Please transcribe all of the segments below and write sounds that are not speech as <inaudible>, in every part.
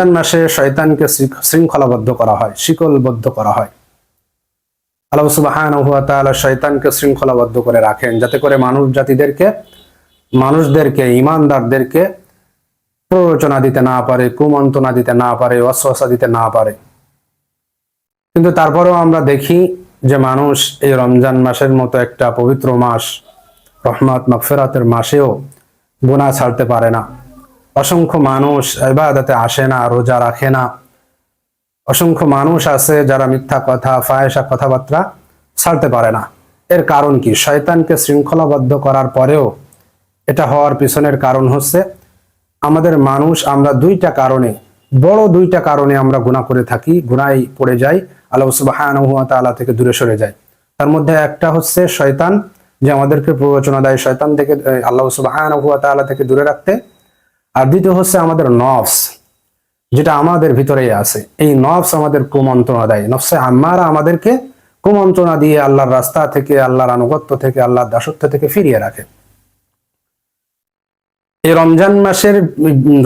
রমজান মাসে শয়তানকে শৃঙ্খলাবদ্ধ করা হয়, শিকলবদ্ধ করা হয়। আল্লাহ তাআলা শয়তানকে শৃঙ্খলাবদ্ধ করে রাখেন, যাতে করে মানুষ জাতিদেরকে, মানুষদেরকে ইমানদারদেরকে প্ররোচনা দিতে না পারে, কুমন্ত্রণা দিতে না পারে অশ্বাসা দিতে না পারে। কিন্তু তারপরেও আমরা দেখি যে মানুষ এই রমজান মাসের মতো একটা পবিত্র মাস, রহমত, মাগফিরাতের মাসেও গুনাহ ছাড়তে পারে না। অসংখ্য মানুষ ইবাদতে আসে না, রোজা রাখে না। অসংখ্য মানুষ আছে যারা মিথ্যা কথা ফায়সা কথাবার্তা ছাড়তে পারে না। এর কারণ কি? শয়তানকে শৃঙ্খলাবদ্ধ করার পরেও এটা হওয়ার পিছনের কারণ হচ্ছে আমাদের মানুষ আমরা দুইটা কারণে, বড় দুইটা কারণে আমরা গুনাহ করে থাকি। গুনায় পড়ে যাই, আল্লাহ সুবহানাহু ওয়া তাআলা থেকে দূরে সরে যাই। তার মধ্যে একটা হচ্ছে শয়তান, যে আমাদেরকে প্ররোচনা দেয় শয়তান থেকে, আল্লাহ সুবহানাহু ওয়া থেকে দূরে রাখতে। আর দ্বিতীয় হচ্ছে আমাদের নফস, যেটা আমাদের ভিতরেই আছে। এই নফস আমাদের কুমন্ত্রণা দেয়। নফসে আমারা আমাদেরকে কুমন্ত্রণা দিয়ে আল্লাহর রাস্তা থেকে, আল্লাহর আনুগত্য থেকে, আল্লাহর দাসত্ব থেকে ফিরিয়ে রাখে। এই রমজান মাসের,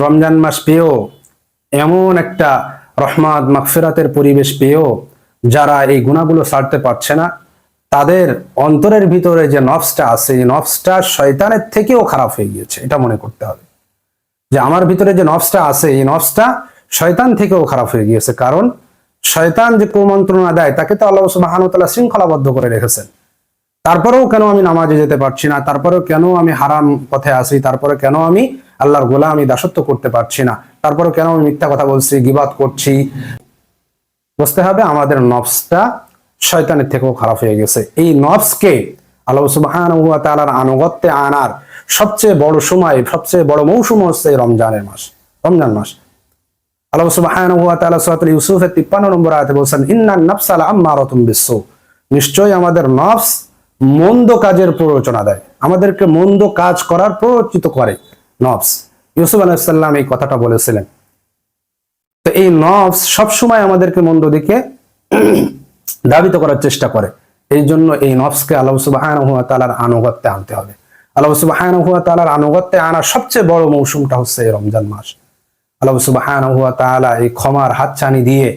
রমজান মাস পেয়েও এমন একটা রহমাত, মাগফিরাতের পরিবেশ পেয়েও যারা এই গুণাগুলো ছাড়তে পারছে না, তাদের অন্তরের ভিতরে যে নফসটা আছে, এই নফসটা শয়তানের থেকেও খারাপ হয়ে গিয়েছে, এটা মনে করতে হবে। যে আমার ভিতরে যে নফসটা আছে, এই নফসটা শয়তান থেকেও খারাপ হয়ে গিয়েছে। কারণ শয়তান যে কুমন্ত্রণা দেয়, তাকে তো আল্লাহ তাআলা শৃঙ্খলাবদ্ধ করে রেখেছেন। তারপরেও কেন আমি নামাজে যেতে পারছি না? তারপরেও কেন আমি হারাম পথে আসি তারপরে কেন আমি আল্লাহর গোলা আমি দাসত্ব করতে পারছি না? তারপরে কেন আমি মিথ্যা কথা বলছি, গিবাদ করছি? বুঝতে হবে আমাদের নফসটা শয়তানের থেকেও খারাপ হয়ে গেছে। এই নফসকে আল্লাহ সুবহানাহু ওয়া তাআলার আনুগত্যে আনার সবচেয়ে বড় সময়, সবচেয়ে বড় মৌসুম হচ্ছে রমজানের মাস, রমজান মাস। আল্লাহ সুবহানাহু ওয়া তাআলা ইউসুফের 53 নম্বর আয়াতে ইন্নান নাফসাল আম্মারাতুম বিসসু আমাদের নফস মন্দ কাজের প্ররোচনা দেয়, আমাদেরকে মন্দ কাজ করার প্ররোচিত করে নফস। ইউসুফ আলাইহিস সালাম এই কথাটা বলেছিলেন। তো এই নফস সবসময় আমাদেরকে মন্দ দিকে <clears throat> দাবিত করার চেষ্টা করে। এই জন্য এই নফসকে আল্লাহ সুবহানাহু ওয়া তাআলার আনুগত্যে আনতে হবে। আল্লাহ সুবহানাহু ওয়া তাআলার আনুগত্যে আনার সবচেয়ে বড় মৌসুমটা হচ্ছে এই রমজান মাস। আল্লাহ সুবহানাহু ওয়া তাআলা এই ক্ষমার হাতছানি দিয়ে,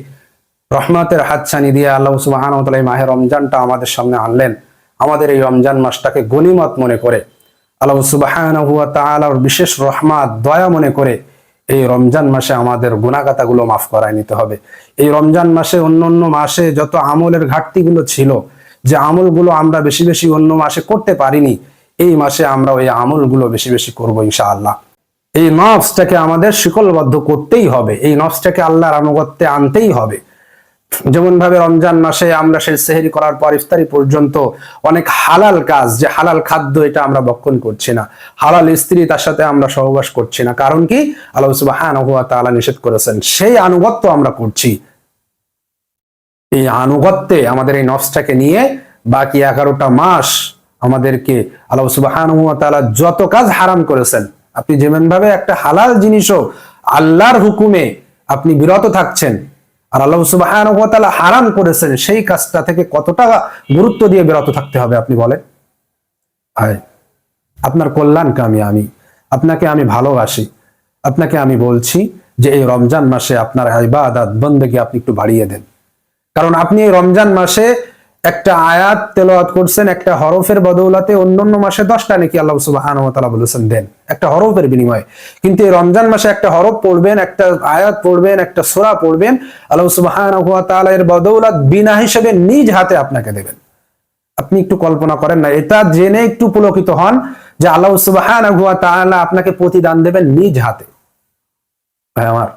রহমতের হাতছানি দিয়ে আল্লাহ সুবহানাহু ওয়া তাআলা এই মাহে রমজানটা আমাদের সামনে আনলেন। আমাদের এই রমজান মাসটাকে গনিমত মনে করে, আল্লাহ সুবহানাহু ওয়া তাআলার বিশেষ রহমত, দয়া মনে করে এই রমজান মাসে আমাদের গুণাগাতাগুলো মাফ করায় নিতে হবে। এই রমজান মাসে অন্য অন্য মাসে যত আমলের ঘাটতিগুলো ছিল, যে আমলগুলো আমরা বেশি বেশি অন্য মাসে করতে পারিনি এই মাসে আমরা ওই আমলগুলো বেশি বেশি করব ইনশাআল্লাহ। এই নফসটাকে আমাদের শিকলবদ্ধ করতেই হবে। এই নফসটাকে আল্লাহর আনুগত্যে আনতেই হবে। যেমন ভাবে রমজান মাসে আমরা সেই সেহরি করার পর ইফতারি পর্যন্ত অনেক হালাল কাজ, যে হালাল খাদ্য এটা আমরা বক্ষণ করছি না। হালাল স্ত্রী তার সাথে আমরা সহবাস করছি না। কারণ কি? আল্লাহ সুবহানাহু ওয়া তাআলা নিষেধ করেছেন। সেই আনুগত্য আমরা করছি। এই আনুগত্যে আমাদের এই নফসটাকে নিয়ে বাকি এগারোটা মাস আমাদেরকে আল্লাহ সুবহানাহু যত কাজ হারাম করেছেন, আপনি যেমন ভাবে একটা হালাল জিনিসও আল্লাহর হুকুমে আপনি বিরত থাকছেন আর আল্লাহ সুবহানাহু হারাম করেছেন, সেই কাজটা থেকে কতটা গুরুত্ব দিয়ে বিরত থাকতে হবে আপনি বলেন? ভাই আপনার কল্যাণকামী আমি, আপনাকে আমি ভালোবাসি, আপনাকে আমি বলছি যে এই রমজান মাসে আপনার ইবাদত, বন্দেগী আপনি একটু বাড়িয়ে দেন। কারণ আপনি এই রমজান মাসে একটা আয়াত তেলাওয়াত করছেন, একটা হরফের বদৌলাতে অন্যান্য মাসে দশটা নাকি আল্লাহ সুবহানাহু ওয়া বলেছেন, দেন। একটা হরফের বিনিময়ে। কিন্তু এই রমজান মাসে একটা হরফ পড়বেন, একটা আয়াত পড়বেন, একটা সূরা পড়বেন, আল্লাহ সুবহানাহু ওয়া এর বদৌলত বিনা হিসেবে নিজ হাতে আপনাকে দেবেন। আপনি একটু কল্পনা করেন না, এটা জেনে একটু পুলকিত হন যে আল্লাহ তাআলা আপনাকে প্রতিদান দেবেন নিজ হাতে। আমার,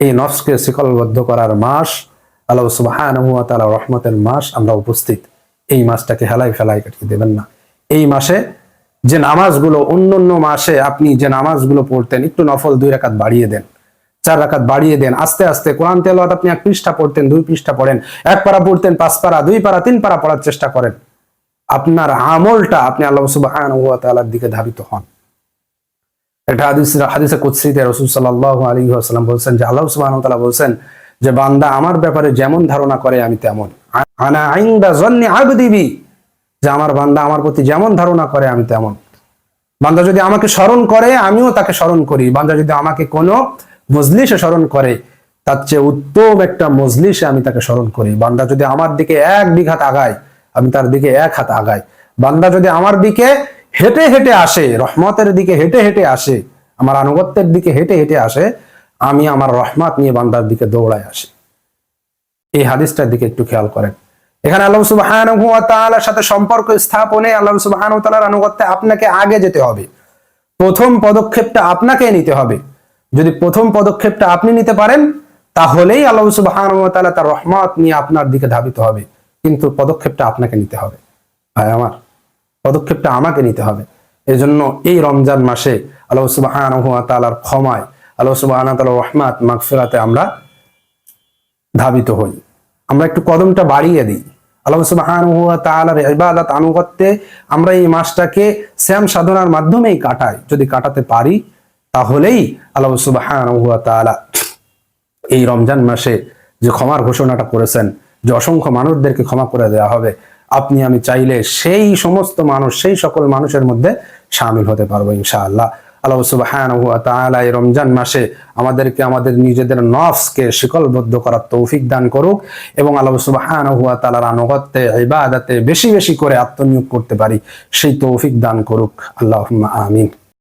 এই নফসকে শিকলবদ্ধ করার মাস আল্লাহ সুবহানাহু ওয়া রহমতের মাস, আমরা উপস্থিত। এই মাসটাকে হেলাই ফেলাই কাটিয়ে দেবেন না। এই মাসে যে নামাজগুলো অন্য অন্য মাসে আপনি যে নামাজগুলো পড়তেন, একটু নফল দুই রাকাত বাড়িয়ে দেন, চার রাকাত বাড়িয়ে দেন, আস্তে আস্তে কোরআন তেলাওয়াত আপনি এক পৃষ্ঠা পড়তেন, দুই পৃষ্ঠা পড়েন, এক পারা পড়তেন, পাঁচ পারা, দুই পারা, তিন পারা পড়ার চেষ্টা করেন। আপনার আমলটা আপনি আল্লাহ সুবহানাহু ওয়া তাআলার দিকে ধাবিত হন। এটা হাদিস, হাদিসে কুদসিতে রাসূল সাল্লাল্লাহু আলাইহি ওয়াসাল্লাম বলছেন যে আল্লাহ তাআলা বলছেন যে বান্দা আমার ব্যাপারে যেমন ধারণা করে, আমি তেমন। আনা আইন্দা জন্নি আবদি বি, যে আমার বান্দা আমার প্রতি যেমন ধারণা করে, আমি তেমন। বান্দা যদি আমাকে স্মরণ করে, আমিও তাকে স্মরণ করি। বান্দা যদি আমাকে কোনো মজলিসে স্মরণ করে, তার চেয়ে উত্তম একটা মজলিসে আমি তাকে স্মরণ করি। বান্দা যদি আমার দিকে এক বিঘাত আগায়, আমি তার দিকে এক হাত আগাই বান্দা যদি আমার দিকে হেঁটে হেঁটে আসে, রহমতের দিকে হেঁটে হেঁটে আসে, আমার আনুগত্যের দিকে হেঁটে হেঁটে আসে আমি আমার রহমত নিয়ে বান্দার দিকে দৌড়ায় আসি। এই হাদিসটার দিকে একটু খেয়াল করেন। এখানে আল্লাহ সুবহানাহু সাথে সম্পর্ক স্থাপনে আল্লাহ তাআলার আনুগত্যে আপনাকে আগে যেতে হবে। প্রথম পদক্ষেপটা আপনাকে নিতে হবে। যদি প্রথম পদক্ষেপটা আপনি নিতে পারেন, তাহলেই আল্লাহ তাআলা তার রহমত নিয়ে আপনার দিকে ধাবিত হবে। কিন্তু পদক্ষেপটা আপনাকে নিতে হবে। ভাই আমার, পদক্ষেপটা আমাকে নিতে হবে। এজন্য এই রমজান মাসে আল্লাহ তাআলার ক্ষমায় আল্লাহ তাআলার রহমত, মাগফিরাতে আমরা ধাবিত হই। আমরা একটু কদমটা বাড়িয়ে দিই। আল্লাহ সুবহানাহু ওয়া ইবাদত আনুগত্যে আমরা এই মাসটাকে শ্যাম সাধনার মাধ্যমেই কাটাই। যদি কাটাতে পারি, তাহলেই আল্লাহ সুবহানাহু ওয়া এই রমজান মাসে যে ক্ষমার ঘোষণাটা করেছেন, যে অসংখ্য মানুষদেরকে ক্ষমা করে দেওয়া হবে, আপনি আমি চাইলে সেই সমস্ত মানুষ, সেই সকল মানুষের মধ্যে সামিল হতে পারব ইনশাআল্লাহ। আল্লাহ সুবাহান এই রমজান মাসে আমাদেরকে, আমাদের নিজেদের নফসকে শিকলবদ্ধ করার তৌফিক দান করুক এবং আল্লাহ সুবাহান হুয়া তালার আনুগত্যে, ইবাদতে বেশি বেশি করে আত্মনিয়োগ করতে পারি, সেই তৌফিক দান করুক। আল্লাহ আমিন।